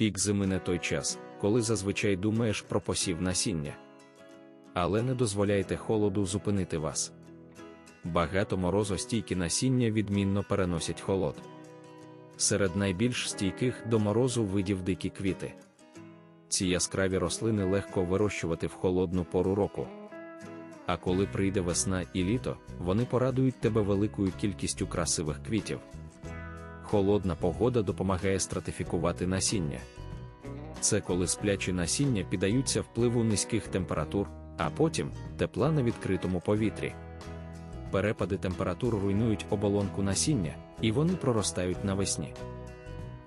Пік зими не той час, коли зазвичай думаєш про посів насіння. Але не дозволяйте холоду зупинити вас. Багато морозостійкі насіння відмінно переносять холод. Серед найбільш стійких до морозу видів дикі квіти. Ці яскраві рослини легко вирощувати в холодну пору року. А коли прийде весна і літо, вони порадують тебе великою кількістю красивих квітів. Холодна погода допомагає стратифікувати насіння. Це коли сплячі насіння піддаються впливу низьких температур, а потім тепла на відкритому повітрі. Перепади температур руйнують оболонку насіння, і вони проростають навесні.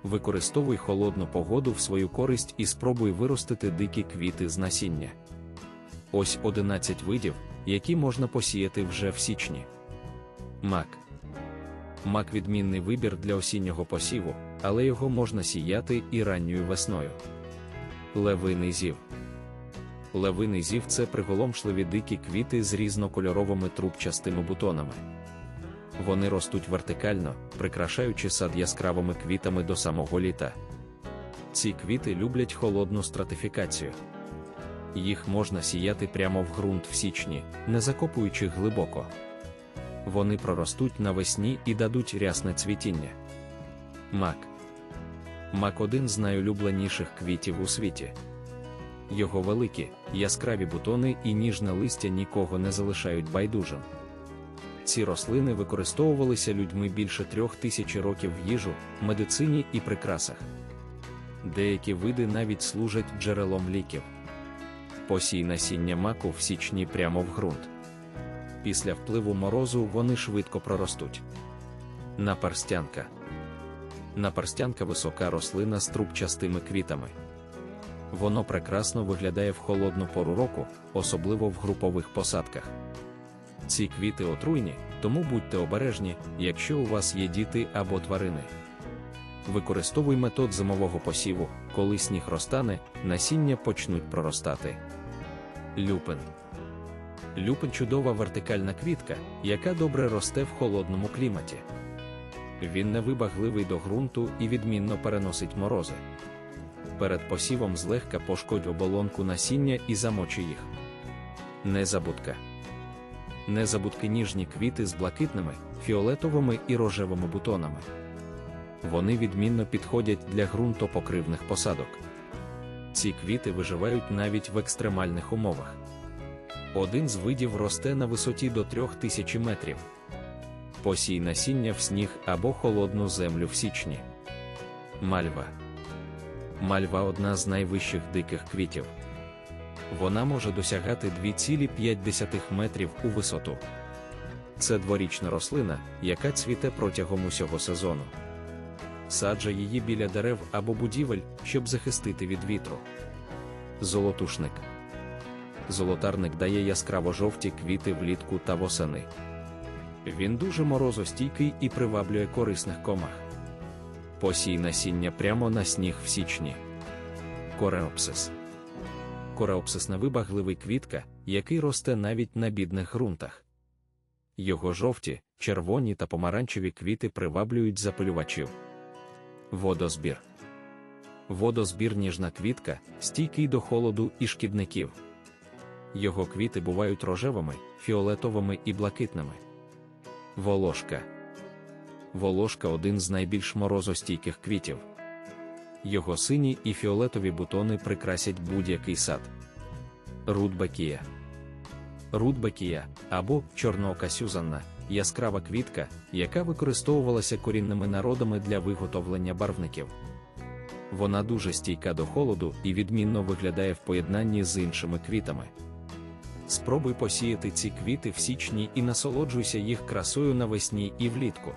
Використовуй холодну погоду в свою користь і спробуй виростити дикі квіти з насіння. Ось 11 видів, які можна посіяти вже в січні. Мак. Мак відмінний вибір для осіннього посіву, але його можна сіяти і ранньою весною. Левиний зів. Левиний зів це приголомшливі дикі квіти з різнокольоровими трубчастими бутонами. Вони ростуть вертикально, прикрашаючи сад яскравими квітами до самого літа. Ці квіти люблять холодну стратифікацію. Їх можна сіяти прямо в ґрунт в січні, не закопуючи глибоко. Вони проростуть навесні і дадуть рясне цвітіння. Мак. Мак один з найулюбленіших квітів у світі. Його великі, яскраві бутони і ніжне листя нікого не залишають байдужим. Ці рослини використовувалися людьми більше трьох тисяч років в їжу, медицині і прикрасах. Деякі види навіть служать джерелом ліків. Посій насіння маку в січні прямо в ґрунт. Після впливу морозу вони швидко проростуть. Наперстянка. Наперстянка висока рослина з трубчастими квітами. Воно прекрасно виглядає в холодну пору року, особливо в групових посадках. Ці квіти отруйні, тому будьте обережні, якщо у вас є діти або тварини. Використовуй метод зимового посіву, коли сніг розтане, насіння почнуть проростати. Люпин. Люпин чудова вертикальна квітка, яка добре росте в холодному кліматі. Він невибагливий до ґрунту і відмінно переносить морози. Перед посівом злегка пошкодь оболонку насіння і замочи їх. Незабудка. Незабудки ніжні квіти з блакитними, фіолетовими і рожевими бутонами. Вони відмінно підходять для ґрунтопокривних посадок. Ці квіти виживають навіть в екстремальних умовах. Один з видів росте на висоті до 3000 метрів. Посій насіння в сніг або холодну землю в січні. Мальва. Мальва одна з найвищих диких квітів. Вона може досягати 2,5 метрів у висоту. Це дворічна рослина, яка цвіте протягом усього сезону. Саджа її біля дерев або будівель, щоб захистити від вітру. Золотушник. Золотарник дає яскраво жовті квіти влітку та восени. Він дуже морозостійкий і приваблює корисних комах. Посій насіння прямо на сніг в січні. Кореопсис. Кореопсис невибагливий квітка, який росте навіть на бідних ґрунтах. Його жовті, червоні та помаранчеві квіти приваблюють запилювачів. Водозбір. Водозбір ніжна квітка, стійкий до холоду і шкідників. Його квіти бувають рожевими, фіолетовими і блакитними. Волошка. Волошка один з найбільш морозостійких квітів. Його сині і фіолетові бутони прикрасять будь-який сад. Рудбекія. Рудбекія або чорноока сюзанна яскрава квітка, яка використовувалася корінними народами для виготовлення барвників. Вона дуже стійка до холоду і відмінно виглядає в поєднанні з іншими квітами. Спробуй посіяти ці квіти в січні і насолоджуйся їх красою навесні і влітку.